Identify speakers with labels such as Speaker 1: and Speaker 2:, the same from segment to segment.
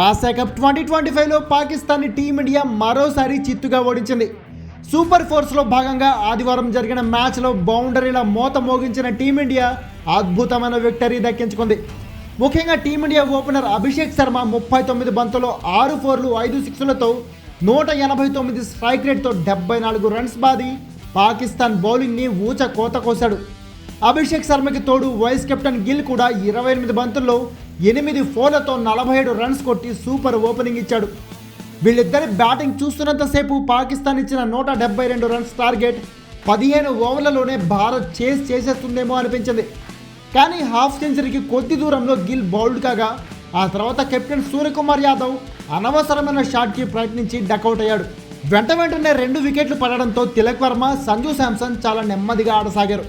Speaker 1: Asia cup twenty twenty ఫైవ్లో పాకిస్తాన్ని team India మరోసారి చిత్తుగా ఓడించింది. సూపర్ ఫోర్స్లో భాగంగా ఆదివారం జరిగిన మ్యాచ్లో బౌండరీల మోత మోగించిన టీమిండియా అద్భుతమైన విక్టరీ దక్కించుకుంది. ముఖ్యంగా టీమిండియా ఓపెనర్ అభిషేక్ శర్మ ముప్పై తొమ్మిది బంతుల్లో ఆరు ఫోర్లు ఐదు సిక్స్లతో నూట ఎనభై తొమ్మిది స్ట్రైక్ రేట్తో డెబ్బై నాలుగు రన్స్ బాది పాకిస్తాన్ బౌలింగ్ని ఊచ కోత కోశాడు. అభిషేక్ శర్మకి తోడు వైస్ కెప్టెన్ గిల్ కూడా ఇరవై ఎనిమిది బంతుల్లో ఎనిమిది ఫోర్లతో నలభై ఏడు రన్స్ కొట్టి సూపర్ ఓపెనింగ్ ఇచ్చాడు. వీళ్ళిద్దరి బ్యాటింగ్ చూస్తున్నంతసేపు పాకిస్తాన్ ఇచ్చిన నూట డెబ్బై రెండు రన్స్ టార్గెట్ పదిహేను ఓవర్లలోనే భారత్ చేస్ చేసేస్తుందేమో అనిపించింది. కానీ హాఫ్ సెంచరీకి కొద్ది దూరంలో గిల్ బౌల్డ్ కాగా ఆ తర్వాత కెప్టెన్ సూర్యకుమార్ యాదవ్ అనవసరమైన షాట్కి ప్రయత్నించి డకౌట్ అయ్యాడు. వెంట వెంటనే రెండు వికెట్లు పడడంతో తిలక్ వర్మ సంజు శాంసన్ చాలా నెమ్మదిగా ఆడసాగారు.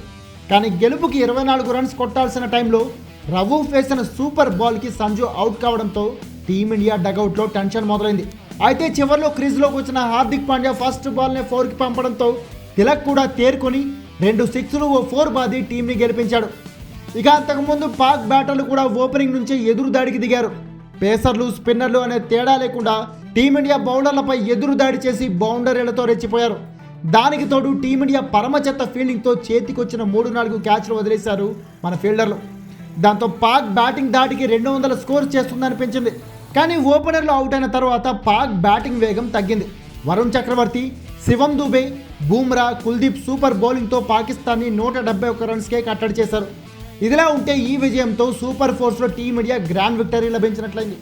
Speaker 1: కానీ గెలుపుకి ఇరవై నాలుగు రన్స్ కొట్టాల్సిన టైంలో రవూఫ్ వేసిన సూపర్ బాల్కి సంజు అవుట్ కావడంతో టీమిండియా డగౌట్లో టెన్షన్ మొదలైంది. అయితే చివరిలో క్రీజ్లోకి వచ్చిన హార్దిక్ పాండ్యా ఫస్ట్ బాల్ని ఫోర్కి పంపడంతో తిలక్ కూడా తేరుకొని రెండు సిక్స్లు ఓ ఫోర్ బాది టీంని గెలిపించాడు. ఇక అంతకుముందు పాక్ బ్యాటర్లు కూడా ఓపెనింగ్ నుంచే ఎదురు దాడికి దిగారు. పేసర్లు స్పిన్నర్లు అనే తేడా లేకుండా టీమిండియా బౌలర్లపై ఎదురు దాడి చేసి బౌండరీలతో రెచ్చిపోయారు. దానికి తోడు టీమిండియా పరమ చెత్త ఫీల్డింగ్తో చేతికొచ్చిన మూడు నాలుగు క్యాచ్లు వదిలేశారు మన ఫీల్డర్లు. దాంతో పాక్ బ్యాటింగ్ దాటికి రెండు వందల స్కోర్ చేస్తుందనిపించింది. కానీ ఓపెనర్లు అవుట్ అయిన తర్వాత పాక్ బ్యాటింగ్ వేగం తగ్గింది. వరుణ్ చక్రవర్తి శివం దుబే బూమ్రా కుల్దీప్ సూపర్ బౌలింగ్తో పాకిస్తాన్ని నూట డెబ్బై ఒక్క రన్స్కే కట్టడి చేశారు. ఇదిలా ఉంటే ఈ విజయంతో సూపర్ ఫోర్స్లో టీమిండియా గ్రాండ్ విక్టరీ లభించినట్లయింది.